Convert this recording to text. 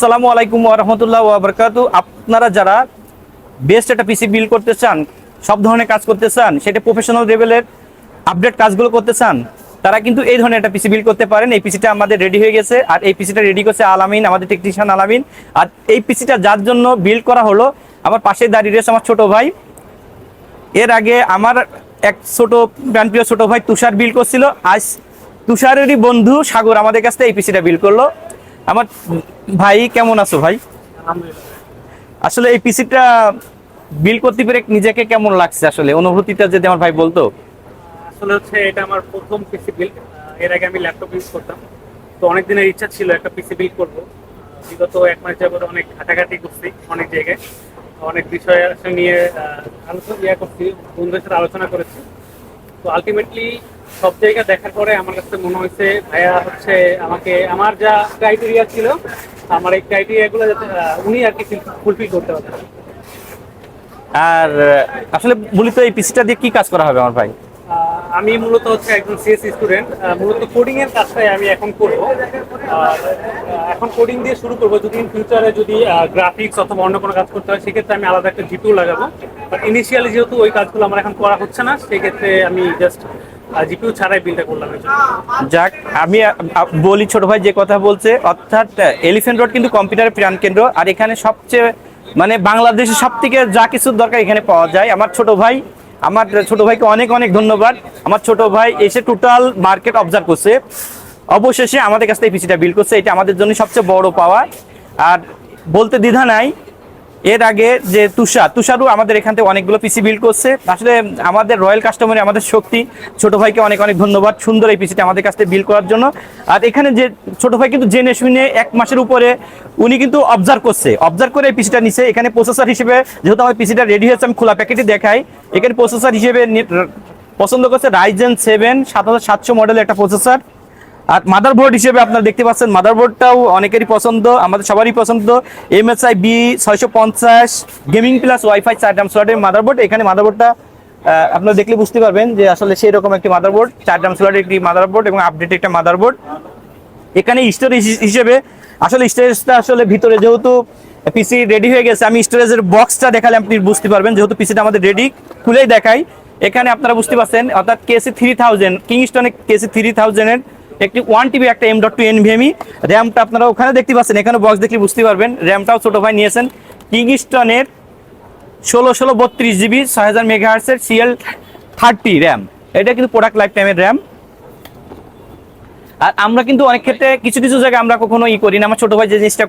আসসালামু আলাইকুম রহমতুল্লাহ ওবরকাত আপনারা যারা বেস্ট একটা পিসি বিল করতে চান, সব ধরনের কাজ করতে চান, সেটা প্রফেশনাল লেভেলের আপডেট কাজগুলো করতে চান, তারা কিন্তু এই ধরনের একটা পিসি বিল করতে পারেন। এই পিসিটা আমাদের রেডি হয়ে গেছে আর এই পিসিটা রেডি করছে আলামিন, আমাদের টেকনিশিয়ান আলামিন। আর এই পিসিটা যার জন্য বিল্ড করা হলো, আমার পাশে দাঁড়িয়ে রয়েছে আমার ছোট ভাই। এর আগে আমার এক ছোট প্রাণপ্রিয় ছোট ভাই তুষার বিল করছিল। আজ তুষারেরই বন্ধু সাগর আমাদের কাছ থেকে এই পিসিটা বিল করল। আমার ভাই কেমন আছো ভাই? আসলে এই পিসিটা বিল করতে পেরে নিজেকে কেমন লাগছে আসলে? অনুভূতিটা যদি আমার ভাই বলতো। আসলে হচ্ছে এটা আমার প্রথম পিসি বিল। এর আগে আমি ল্যাপটপ ইউজ করতাম। তো অনেক দিনের ইচ্ছা ছিল একটা পিসি বিল করব। বিগত এক মাস যাবত অনেক ঘাটাঘাটি করছি অনেক জায়গায়। অনেক বিষয় নিয়ে আলোচনা ইয়া করছি, বন্ধুদের সাথে আলোচনা করেছি। তো আলটিমেটলি সব জায়গা দেখার পরে আমার কাছে মনে হয়েছে ভাইয়া হচ্ছে আমাকে আমার যা ক্রাইটেরিয়া ছিল আমার এই ক্রাইটেরিয়াগুলো যাতে উনি আর কি ফুলফিল করতে পারেন আর আসলে মূলত এই পিসিটা দিয়ে কি কাজ করা হবে আমার ভাই? আমি মূলত হচ্ছে একজন সিএস স্টুডেন্ট মূলত কোডিং এর কাজটাই আমি এখন করব। আর এখন কোডিং দিয়ে শুরু করব। যদি ইন ফিউচারে যদি গ্রাফিক্স অথবা অন্য কোনো কাজ করতে হয় সেক্ষেত্রে আমি আলাদা একটা জিপিউ লাগাবো। বাট ইনিশিয়ালি যেহেতু ওই কাজগুলো আমার এখন করা হচ্ছে না সেক্ষেত্রে আমি জাস্ট জিপিউ ছাড়াই বিলটা করলাম যাক, আমি বলি ছোট ভাই যে কথা বলছে, অর্থাৎ এলিফেন্ট রোড কিন্তু কম্পিউটারের প্রাণ কেন্দ্র, আর এখানে সবচেয়ে মানে বাংলাদেশে সব থেকে যা কিছুর দরকার এখানে পাওয়া যায়। আমার ছোট ভাই, আমার ছোট ভাইকে অনেক অনেক ধন্যবাদ। আমার ছোট ভাই এসে টোটাল মার্কেট অবজার্ভ করছে। অবশেষে আমাদের কাছ থেকে পিসিটা বিল করছে। এটা আমাদের জন্য সবচেয়ে বড় পাওয়া। আর বলতে দ্বিধা নাই এর আগে যে তুষার, তুষারও আমাদের এখান থেকে অনেকগুলো পিসি বিল্ড করছে। আসলে আমাদের রয়্যাল কাস্টমারে আমাদের শক্তি। ছোট ভাইকে অনেক অনেক ধন্যবাদ সুন্দর এই পিসিটা আমাদের কাছ থেকে বিল করার জন্য। আর এখানে যে ছোট ভাই কিন্তু জেনে শুনে এক মাসের উপরে উনি কিন্তু অবজার্ভ করছে। অবজার্ভ করে এই পিসিটা নিছে। এখানে প্রসেসর হিসেবে যেহেতু আমার পিসিটা রেডি হয়েছে, আমি খোলা প্যাকেটে দেখাই। এখানে প্রসেসর হিসেবে পছন্দ করছে রাইজেন সেভেন সাত হাজার সাতশো মডেলের একটা প্রসেসর আর মাদারবোর্ড হিসেবে আপনারা দেখতে পাচ্ছেন মাদারবোর্ডটাও অনেকেরই পছন্দ, আমাদের সবারই পছন্দ। এমএসআই বি ছয়শো পঞ্চাশ গেমিং প্লাস ওয়াইফাই চার ডাম স্লটের মাদারবোর্ড এখানে মাদারবোর্ডটা আপনারা দেখলে বুঝতে পারবেন যে আসলে সেই রকম একটি মাদারবোর্ড চার ডাম স্লটের একটি মাদারবোর্ড এবং আপডেট একটা মাদারবোর্ড এখানে স্টোরেজ হিসেবে আসলে স্টোরেজটা আসলে ভিতরে যেহেতু পিসি রেডি হয়ে গেছে, আমি স্টোরেজের বক্সটা দেখালে আপনি বুঝতে পারবেন যেহেতু পিসিটা আমাদের রেডি খুলেই দেখাই। এখানে আপনারা বুঝতে পারছেন, অর্থাৎ কেসি থ্রি থাউজেন্ড কিংস্টনের কেসি থ্রি থাউজেন্ডের একটি ওয়ান টিবি একটা এম ডট টু এনভিএমই র্যামটা আপনারা ওখানে দেখতে পাচ্ছেন, এখানে বক্স দেখলে বুঝতে পারবেন। র্যামটাও ছোট ভাই নিয়েছেন। কিংস্টনের ষোলো ষোলো বত্রিশ জিবি ছয় হাজার মেগাহার্সের সিএল থার্টি র্যাম এটা কিন্তু প্রোডাক্ট লাইফ টাইমের র্যাম আর আমরা কিন্তু অনেক ক্ষেত্রে কিছু কিছু জায়গায় আমরা কখনো ই করি না। আমার ছোটো ভাই যে জিনিসটা